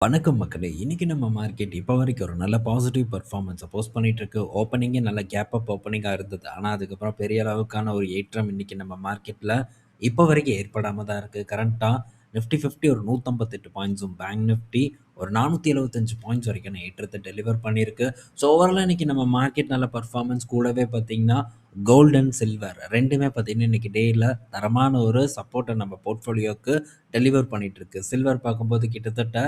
வணக்கம் மக்களே! இன்றைக்கி நம்ம மார்க்கெட் இப்போ வரைக்கும் ஒரு நல்ல பாசிட்டிவ் பெர்ஃபார்மன்ஸ போஸ்ட் பண்ணிகிட்ருக்கு ஓப்பனிங்கே நல்ல கேப் அப் ஓப்பனிங்காக இருந்தது. ஆனால் அதுக்கப்புறம் பெரிய அளவுக்கான ஒரு ஏற்றம் இன்னைக்கு நம்ம மார்க்கெட்டில் இப்போ வரைக்கும் ஏற்படாமல் தான் இருக்குது கரண்ட்டாக நிஃப்டி 50 ஒரு 158 பாயிண்ட்ஸும், பேங்க் நிஃப்டி ஒரு 475 பாயிண்ட்ஸ் வரைக்கும் ஏற்றத்தை டெலிவர் பண்ணியிருக்கு. ஸோ, ஓவரால் இன்னைக்கு நம்ம மார்க்கெட் நல்ல பர்ஃபார்மன்ஸ் கூடவே பார்த்தீங்கன்னா, கோல்டன் அண்ட் சில்வர் ரெண்டுமே பார்த்திங்கன்னா இன்னைக்கு டேயில் தரமான ஒரு சப்போர்ட்டை நம்ம போர்ட்ஃபோலியோக்கு டெலிவர் பண்ணிகிட்ருக்கு சில்வர் பார்க்கும்போது கிட்டத்தட்ட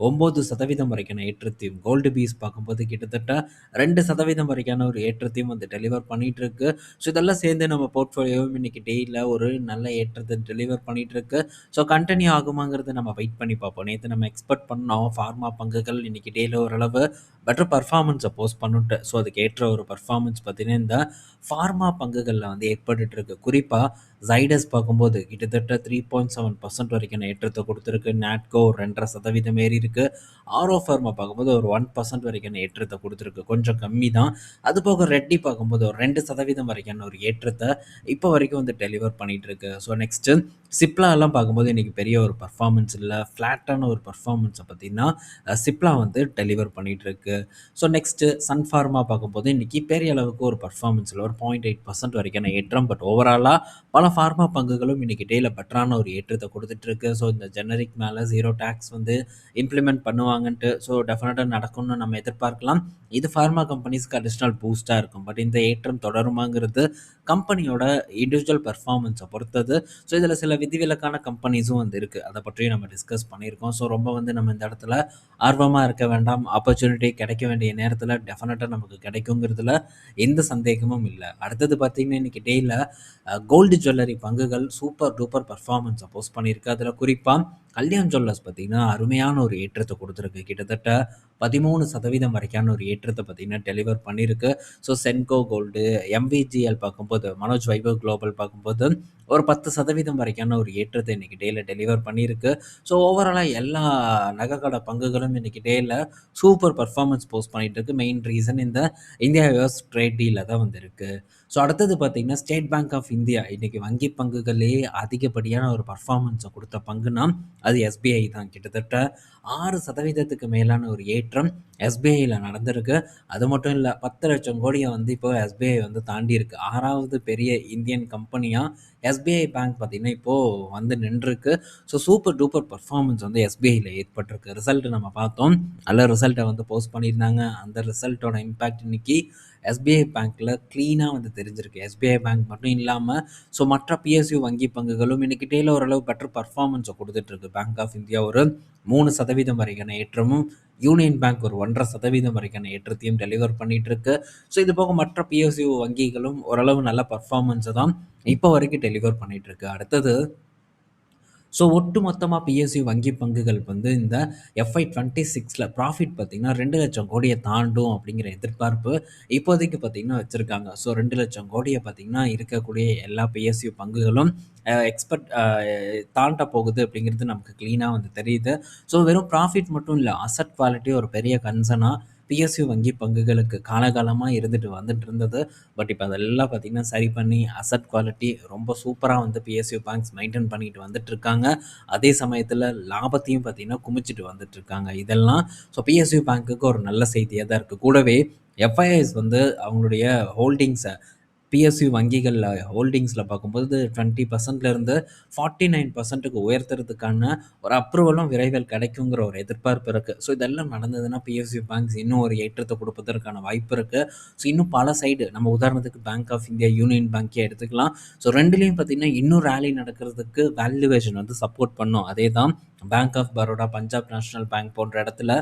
ஒம்பது சதவீதம் வரைக்கான ஏற்றத்தையும், கோல்டு பீஸ் பார்க்கும்போது கிட்டத்தட்ட ரெண்டு சதவீதம் வரைக்கான ஒரு ஏற்றத்தையும் வந்து டெலிவர் பண்ணிட்டுருக்கு. ஸோ, இதெல்லாம் சேர்ந்து நம்ம போர்ட்ஃபோலியோவும் இன்னைக்கு டெய்லியில் ஒரு நல்ல ஏற்றத்தை டெலிவர் பண்ணிட்டுருக்கு. ஸோ, கண்டினியூ ஆகுமாங்கிறத நம்ம வெயிட் பண்ணி பார்ப்போம். நேற்று நம்ம எக்ஸ்பெக்ட் பண்ணோம் ஃபார்மா பங்குகள் இன்னைக்கு டேல ஓரளவு பெட்டர் பர்ஃபார்மன்ஸை போஸ்ட் பண்ணிட்டு ஸோ, அதுக்கு ஏற்ற ஒரு பர்ஃபார்மன்ஸ் பார்த்தீங்கன்னா, இந்த ஃபார்மா பங்குகளில் வந்து ஏற்பட்டுருக்கு குறிப்பாக ஜைடஸ் பார்க்கும்போது கிட்டத்தட்ட 3.7% வரைக்கான ஏற்றத்த குடுத்திருக்கு. நாட்கோ ரெண்டரை சதவீதம் ஏறி இருக்குது ஆரோ ஃபார்மா பார்க்கும்போது ஒரு ஒன் பர்சன்ட் வரைக்கான ஏற்றத்தை கொடுத்துருக்கு கொஞ்சம் கம்மி தான். அதுபோக ரெட்டி பார்க்கும்போது ஒரு ரெண்டு சதவீதம் வரைக்கான ஒரு ஏற்றத்தை இப்போ வரைக்கும் வந்து டெலிவர் பண்ணிட்டுருக்கு. ஸோ, நெக்ஸ்ட்டு சிப்லாலாம் பார்க்கும்போது இன்றைக்கி பெரிய ஒரு பர்ஃபார்மன்ஸ் இல்லை ஃப்ளாட்டான ஒரு பர்ஃபார்மன்ஸை பார்த்தீங்கன்னா, சிப்லா வந்து டெலிவர் பண்ணிகிட்ருக்கு ஸோ, நெக்ஸ்ட்டு சன் ஃபார்மா பார்க்கும்போது இன்றைக்கி பெரிய அளவுக்கு ஒரு பெர்ஃபார்மன்ஸ் இல்லை ஒரு 0.8% வரைக்கான ஏற்றம். பட் ஓவராலாக பல ஃபார்மா பங்குகளும் இன்னைக்கு டேல பெட்டரான ஒரு ஏற்றத்தை கொடுத்துட்ருக்கு ஸோ, இந்த ஜெனரிக் மேலே ஜீரோ டேக்ஸ் வந்து இம்ப்ளிமெண்ட் பண்ணுவாங்கன்ட்டு. ஸோ, டெஃபினட்டாக நடக்கும்னு நம்ம எதிர்பார்க்கலாம். இது ஃபார்மா கம்பெனிஸ்க்கு அடிஷ்னல் பூஸ்ட்டாக இருக்கும். பட் இந்த ஏற்றம் தொடருமாங்கிறது கம்பெனியோட இண்டிவிஜுவல் பெர்ஃபார்மன்ஸை பொறுத்தது. ஸோ, இதில் சில விதிவிலக்கான கம்பெனிஸும் வந்து இருக்குது அதை பற்றியும் நம்ம டிஸ்கஸ் பண்ணியிருக்கோம். ஸோ, ரொம்ப வந்து நம்ம இந்த இடத்துல ஆர்வமாக இருக்க வேண்டாம். ஆப்பர்ச்சுனிட்டி கிடைக்க வேண்டிய நேரத்தில் டெஃபினட்டாக நமக்கு கிடைக்குங்கிறதுல எந்த சந்தேகமும் இல்லை அடுத்தது பார்த்தீங்கன்னா, இன்றைக்கி டேல கோல்டு ஜுவல்லரி பங்குகள் சூப்பர் டூப்பர் பர்ஃபார்மன்ஸை போஸ்ட் பண்ணியிருக்கு. அதில் குறிப்பாக கல்யாண் ஜுவல்லர்ஸ் பார்த்தீங்கன்னா, அருமையான ஒரு ஏற்றத்தை கொடுத்துருக்கு கிட்டத்தட்ட 13% வரைக்கான ஒரு ஏற்றத்தை பார்த்தீங்கன்னா, டெலிவர் பண்ணியிருக்கு. ஸோ, சென்கோ கோல்டு, எம்விஜிஎல் பார்க்கும்போது மனோஜ் வைபவ் குளோபல் பார்க்கும்போது ஒரு 10% வரைக்கான ஒரு ஏற்றத்தை இன்னைக்கு டேயில் டெலிவர் பண்ணியிருக்கு. ஸோ, ஓவராலாக எல்லா நகைக்கட பங்குகளும் இன்றைக்கி டேயில் சூப்பர் பர்ஃபார்மன்ஸ் போஸ்ட் பண்ணிட்டுருக்கு. மெயின் ரீசன் இந்த இந்தியா யுஎஸ் ட்ரேட் டீலில் தான் வந்திருக்கு ஸோ, அடுத்தது பார்த்திங்கன்னா ஸ்டேட் பேங்க் ஆஃப் இந்தியா இன்றைக்கி வங்கி பங்குகளே அதிகப்படியான ஒரு பர்ஃபார்மன்ஸை கொடுத்த பங்குனா, அது எஸ்பிஐ தான். கிட்டத்தட்ட ஆறு சதவீதத்துக்கு மேலான ஒரு ஏற்றம் எஸ்பிஐல நடந்திருக்கு. அது மட்டும் இல்லை பத்து லட்சம் கோடியை வந்து இப்போ எஸ்பிஐ வந்து தாண்டி இருக்கு ஆறாவது பெரிய இந்தியன் கம்பெனியாக எஸ்பிஐ பேங்க் பார்த்தீங்கன்னா, இப்போது வந்து நின்றுருக்கு. ஸோ, சூப்பர் டூப்பர் பர்ஃபார்மன்ஸ் வந்து எஸ்பிஐல ஏற்பட்டிருக்கு. ரிசல்ட் நம்ம பார்த்தோம். நல்ல ரிசல்ட்டை வந்து போஸ்ட் பண்ணியிருந்தாங்க. அந்த ரிசல்ட்டோட இம்பேக்ட் இன்னைக்கு எஸ்பிஐ பேங்க்கில் க்ளீனாக வந்து தெரிஞ்சிருக்கு. எஸ்பிஐ பேங்க் மட்டும் இல்லாமல் ஸோ மற்ற பிஎஸ்யு வங்கி பங்குகளும் இன்றைக்கி டேல ஓரளவு பெட்டர் பர்ஃபார்மன்ஸை கொடுத்துட்ருக்கு பேங்க் ஆஃப் இந்தியா ஒரு மூணு சதவீதம் வரைக்கான ஏற்றமும், யூனியன் பேங்க் ஒரு 1.5% வரைக்கான ஏற்றத்தையும் டெலிவர் பண்ணிட்டுருக்கு. ஸோ, இது போக மற்ற பிஎஸ்யூ வங்கிகளும் ஓரளவு நல்ல பர்ஃபார்மன்ஸை தான் இப்போ வரைக்கும் டெலிவர் பண்ணிட்டுருக்கு. அடுத்தது ஸோ, ஒட்டு மொத்தமாக பிஎஸ்யூ வங்கி பங்குகள் வந்து இந்த எஃப்ஐ 26ல ப்ராஃபிட் பார்த்தீங்கன்னா, 2,00,000 கோடிய தாண்டும் அப்படிங்கிற எதிர்பார்ப்பு இப்போதைக்கு பார்த்தீங்கன்னா வச்சிருக்காங்க. ஸோ, ரெண்டு லட்சம் கோடியை பார்த்தீங்கன்னா, இருக்கக்கூடிய எல்லா பிஎஸ்யூ பங்குகளும் எக்ஸ்பெக்ட் தாண்ட போகுது அப்படிங்கிறது நமக்கு க்ளீனாக வந்து தெரியுது. ஸோ, வெறும் ப்ராஃபிட் மட்டும் இல்லை அசட் குவாலிட்டி ஒரு பெரிய கன்சர்னாக பிஎஸ்யூ வங்கி பங்குகளுக்கு காலகாலமாக இருந்துட்டு வந்துட்டு இருந்தது. பட் இப்போ அதெல்லாம் பார்த்தீங்கன்னா, சரி பண்ணி அசட் குவாலிட்டி ரொம்ப சூப்பராக வந்து பிஎஸ்யூ பேங்க்ஸ் மெயின்டைன் பண்ணிட்டு வந்துட்டுருக்காங்க. அதே சமயத்தில் லாபத்தையும் பார்த்திங்கன்னா குமிச்சிட்டு வந்துட்டு இருக்காங்க இதெல்லாம் ஸோ, பிஎஸ்யூ பேங்க்குக்கு ஒரு நல்ல செய்தியாக தான் இருக்குது கூடவே எஃப்ஐஎஸ் வந்து அவங்களுடைய ஹோல்டிங்ஸை பிஎஸ்யூ வங்கிகளில் ஹோல்டிங்ஸில் பார்க்கும்போது டுவெண்ட்டி பர்சன்ட்லேருந்து ஃபார்ட்டி நைன் பர்சன்ட்டுக்கு உயர்த்துறதுக்கான ஒரு அப்ரூவலும் விரைவில் கிடைக்குங்கிற ஒரு எதிர்பார்ப்பு இருக்குது ஸோ, இதெல்லாம் நடந்ததுன்னா பிஎஸ்யூ பேங்க்ஸ் இன்னும் ஒரு ஏற்றத்தை கொடுப்பதற்கான வாய்ப்பு இருக்குது ஸோ, இன்னும் பல சைடு நம்ம உதாரணத்துக்கு பேங்க் ஆஃப் இந்தியா, யூனியன் பேங்கே எடுத்துக்கலாம். ஸோ, ரெண்டுலேயும் பார்த்தீங்கன்னா, இன்னும் ரேலி நடக்கிறதுக்கு வேல்யூவேஷன் வந்து சப்போர்ட் பண்ணும். அதே தான் bank of Baroda, Punjab national bank போன்ற இடத்துல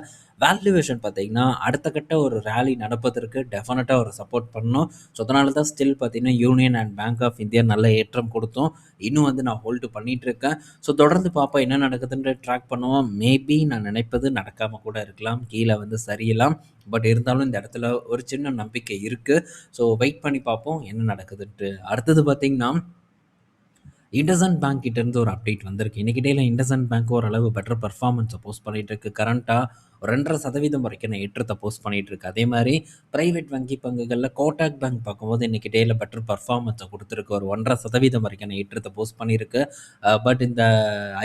வேல்யூவேஷன் பார்த்தீங்கன்னா, அடுத்த கட்ட ஒரு ரேலி நடப்பதற்கு டெஃபினட்டாக ஒரு சப்போர்ட் பண்ணும். ஸோ, அதனால தான் ஸ்டில் பார்த்தீங்கன்னா, union and bank of India நல்ல ஏற்றம் கொடுத்தோம் இன்னும் வந்து நான் ஹோல்டு பண்ணிகிட்ருக்கேன் ஸோ, தொடர்ந்து பார்ப்போம் என்ன நடக்குதுன்ற ட்ராக் பண்ணுவோம். மேபி நான் நினைப்பது நடக்காமல் கூட இருக்கலாம். கீழே வந்து சரியலாம். பட் இருந்தாலும் இந்த இடத்துல ஒரு சின்ன நம்பிக்கை இருக்குது ஸோ, வெயிட் பண்ணி பார்ப்போம் என்ன நடக்குதுன்ட்டு. அடுத்தது பார்த்திங்கன்னா இண்டசன் பேங்க் கிட்டேருந்து ஒரு அப்டேட் வந்திருக்கு. இன்னைக்கு டேயில் இண்டசன் பேங்க் ஓரளவு பெட்டர் பர்ஃபார்மன்ஸை போஸ்ட் பண்ணிகிட்டு இருக்கு. கரண்ட்டாக ஒரு ரெண்டரை சதவீதம் வரைக்கும் நான் ஏற்றத்தை போஸ்ட் பண்ணிகிட்டு இருக்கு. அதே மாதிரி பிரைவேட் வங்கி பங்குகளில் கோட்டாக் பேங்க் பார்க்கும்போது இன்னைக்கு டேயில் பெட்டர் பர்ஃபார்மன்ஸை கொடுத்துருக்கு ஒரு ஒன்றரை சதவீதம் வரைக்கும் நான் ஏற்றத்தை போஸ்ட் பண்ணியிருக்கு. பட் இந்த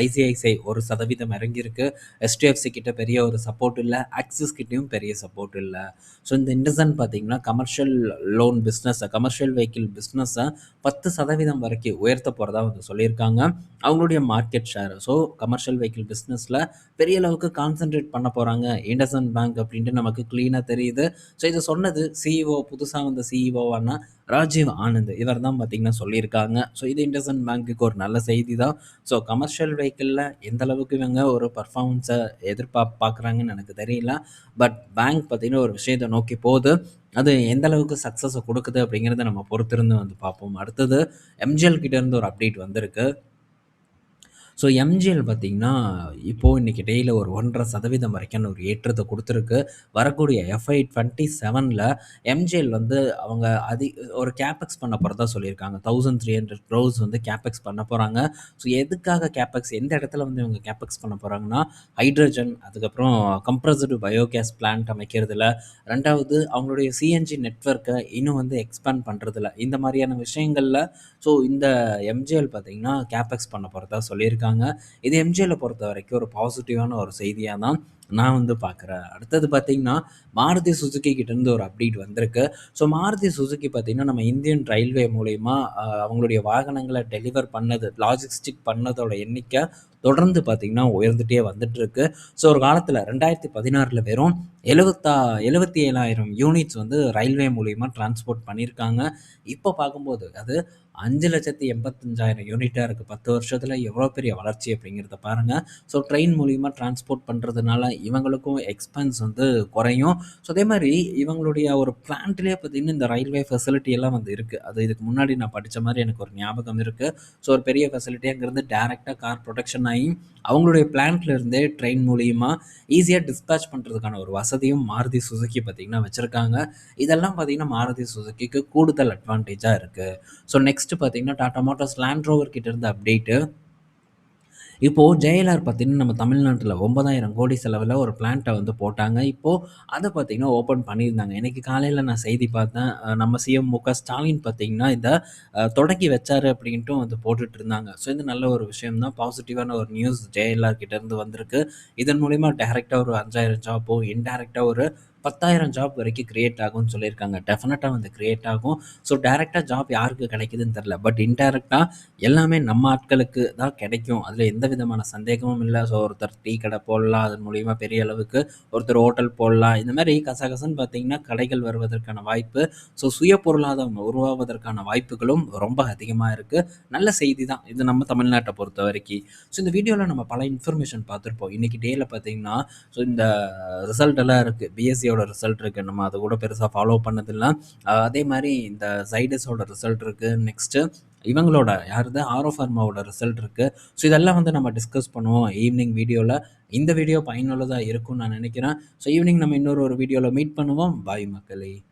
ஐசிஐசிஐ ஒரு சதவீதம் இறங்கியிருக்கு. எஸ்டிஎஃப்சி கிட்ட பெரிய ஒரு சப்போர்ட் இல்லை ஆக்சிஸ் கிட்டேயும் பெரிய சப்போர்ட் இல்லை ஸோ இந்த இண்டசன் பார்த்தீங்கன்னா, கமர்ஷியல் லோன் பிஸ்னஸை கமர்ஷியல் வெஹிக்கிள் பிஸ்னஸை பத்து சதவீதம் வரைக்கும் உயர்த்த போகிறதா வந்து சொல்லியிருக்காங்க. அவங்களுடைய market share. So commercial vehicle பிசினஸ்ல பெரிய அளவுக்கு கான்சென்ட்ரேட் பண்ண போறாங்க. இண்டசன் பேங்க் அப்படின்ட்டு நமக்கு கிளீனா தெரியுது. ஸோ இதை சொன்னது சிஇஓ புதுசா வந்த சிஇஓவான ராஜீவ் ஆனந்த். இவர் தான் பார்த்தீங்கன்னா சொல்லியிருக்காங்க. ஸோ இது இண்டசன் பேங்க்குக்கு ஒரு நல்ல செய்தி தான். ஸோ கமர்ஷியல் வெஹிக்கிளில் எந்த அளவுக்கு இவங்க ஒரு பர்ஃபார்மன்ஸை எதிர்பார்ப் பார்க்குறாங்கன்னு எனக்கு தெரியல. பட் பேங்க் பார்த்தீங்கன்னா ஒரு விஷயத்தை நோக்கி போகுது அது எந்த அளவுக்கு சக்ஸஸை கொடுக்குது அப்படிங்கிறத நம்ம பொறுத்திருந்து வந்து பார்ப்போம். அடுத்தது எம்ஜிஎல் கிட்டேருந்து ஒரு அப்டேட் வந்திருக்கு. ஸோ எம்ஜிஎல் பார்த்தீங்கன்னா, இப்போது இன்றைக்கி டேல ஒரு ஒன்றரை சதவீதம் வரைக்கும் ஒரு ஏற்றத்தை கொடுத்துருக்கு. வரக்கூடிய எஃப்ஐ 27ல எம்ஜிஎல் வந்து அவங்க அதி ஒரு கேப்பெக்ஸ் பண்ண போகிறதா சொல்லியிருக்காங்க. தௌசண்ட் த்ரீ ஹண்ட்ரட் க்ரோஸ் வந்து கேப்பெக்ஸ் பண்ண போகிறாங்க ஸோ எதுக்காக கேப்பெக்ஸ் எந்த இடத்துல வந்து இவங்க கேப்பெக்ஸ் பண்ண போகிறாங்கன்னா ஹைட்ரஜன் அதுக்கப்புறம் கம்ப்ரஸ்டு பயோகேஸ் பிளான்ட் அமைக்கிறதுல, ரெண்டாவது அவங்களுடைய சிஎன்ஜி நெட்ஒர்க்கை இன்னும் வந்து எக்ஸ்பேண்ட் பண்ணுறதுல இந்த மாதிரியான விஷயங்களில் ஸோ இந்த எம்ஜிஎல் பார்த்தீங்கன்னா, கேப்பெக்ஸ் பண்ண போகிறதா சொல்லியிருக்காங்க. இது எம்ஜிஏவில பொறுத்த வரைக்கும் ஒரு பாசிட்டிவான ஒரு செய்தியாக தான் நான் வந்து பார்க்குறேன். அடுத்தது பார்த்தீங்கன்னா, மாருதி சுசுக்கி கிட்டேருந்து ஒரு அப்டேட் வந்திருக்கு. ஸோ மாருதி சுசுகி பார்த்தீங்கன்னா, நம்ம இந்தியன் ரயில்வே மூலயமா அவங்களுடைய வாகனங்களை டெலிவர் பண்ணது லாஜிஸ்டிக் பண்ணதோட எண்ணிக்கை தொடர்ந்து பார்த்தீங்கன்னா, உயர்ந்துட்டே வந்துட்டுருக்கு. ஸோ ஒரு காலத்தில் ரெண்டாயிரத்தி பதினாறில் வெறும் எழுபத்தா எழுபத்தி ஏழாயிரம் யூனிட்ஸ் வந்து ரயில்வே மூலியமாக டிரான்ஸ்போர்ட் பண்ணியிருக்காங்க. இப்போ பார்க்கும்போது அது அஞ்சு லட்சத்து எண்பத்தஞ்சாயிரம் யூனிட்டாக இருக்குது பத்து வருஷத்தில் எவ்வளோ பெரிய வளர்ச்சி அப்படிங்கிறத பாருங்கள் ஸோ ட்ரெயின் மூலிமா டிரான்ஸ்போர்ட் பண்ணுறதுனால இவங்களுக்கும் எக்ஸ்பென்ஸ் வந்து குறையும். ஸோ அதே மாதிரி இவங்களுடைய ஒரு பிளான்ட்லேயே பார்த்தீங்கன்னா, இந்த ரயில்வே ஃபெசிலிட்டி எல்லாம் வந்து இருக்குது அது இதுக்கு முன்னாடி நான் படித்த மாதிரி எனக்கு ஒரு ஞாபகம் இருக்குது ஸோ ஒரு பெரிய ஃபெசிலிட்டி அங்கேருந்து டேரெக்டாக கார் புரொடக்ஷன் ஆகி அவங்களுடைய பிளான்ட்லேருந்தே ட்ரெயின் மூலியமாக ஈஸியாக டிஸ்பேச் பண்ணுறதுக்கான ஒரு வசதியும் மாருதி சுசுக்கி பார்த்தீங்கன்னா வச்சுருக்காங்க இதெல்லாம் பார்த்தீங்கன்னா, மாருதி சுசுக்கிக்கு கூடுதல் அட்வான்டேஜாக இருக்குது ஸோ நெக்ஸ்ட் பார்த்திங்கன்னா டாடா மோட்டார்ஸ் லேண்ட் ரோவர் கிட்டேருந்து அப்டேட்டு. இப்போது ஜேஎல்ஆர் பார்த்தீங்கன்னா, நம்ம தமிழ்நாட்டில் ஒன்பதாயிரம் கோடி செலவில் ஒரு பிளான்ட்ட வந்து போட்டாங்க. இப்போ அதை பார்த்தீங்கன்னா, ஓப்பன் பண்ணியிருந்தாங்க. இன்னைக்கு காலையில் நான் செய்தி பார்த்தேன். நம்ம சிஎம் மு.க. ஸ்டாலின் பார்த்தீங்கன்னா, இதை தொடக்கி தொடங்கி வச்சாரு அப்படின்ட்டும் வந்து போட்டுட்டு இருந்தாங்க. ஸோ இது நல்ல ஒரு விஷயம் தான். பாசிட்டிவான ஒரு நியூஸ் ஜேஎல்ஆர் கிட்டேருந்து வந்திருக்கு. இதன் மூலிமா டைரெக்டாக ஒரு 5,000 ஜாப்போ, இன்டைரக்டாக ஒரு 10,000 ஜாப் வரைக்கும் கிரியேட் ஆகும்னு சொல்லியிருக்காங்க. டெஃபினட்டாக வந்து கிரியேட் ஆகும். ஸோ டேரெக்டாக ஜாப் யாருக்கு கிடைக்குதுன்னு தெரில பட் இன்டெரக்டாக எல்லாமே நம்ம ஆட்களுக்கு தான் கிடைக்கும். அதில் எந்த விதமான சந்தேகமும் இல்லை ஸோ ஒருத்தர் டீ கடை போடலாம். அதன் மூலிமா பெரிய அளவுக்கு ஒருத்தர் ஹோட்டல் போடலாம். இந்த மாதிரி கசகசன்னு பார்த்தீங்கன்னா, கடைகள் வருவதற்கான வாய்ப்பு, ஸோ சுய பொருளாதாரம் உருவாவதற்கான வாய்ப்புகளும் ரொம்ப அதிகமாக இருக்குது நல்ல செய்தி தான். இது நம்ம தமிழ்நாட்டை பொறுத்த வரைக்கும் ஸோ இந்த வீடியோவில் நம்ம பல இன்ஃபர்மேஷன் பார்த்துருப்போம் இன்னைக்கு டேயில் பார்த்தீங்கன்னா, ஸோ இந்த ரிசல்ட் எல்லாம் இருக்குது பிஎஸ்சியோட ரிசல்ட் இருக்கு. நம்ம அதை கூட பெருசா ஃபாலோ பண்ணதில்லை அதே மாதிரி இந்த சைடஸோட ரிசல்ட் இருக்கு. நெக்ஸ்ட்டு இவங்களோட யாருது ஆரோ ஃபார்மாவோட ரிசல்ட் இருக்கு. ஸோ இதெல்லாம் வந்து நம்ம டிஸ்கஸ் பண்ணுவோம் ஈவினிங் வீடியோவில் இந்த வீடியோ பயனுள்ளதாக இருக்கும்னு நான் நினைக்கிறேன். ஸோ ஈவினிங் நம்ம இன்னொரு ஒரு வீடியோவில் மீட் பண்ணுவோம். பாய் மக்களே!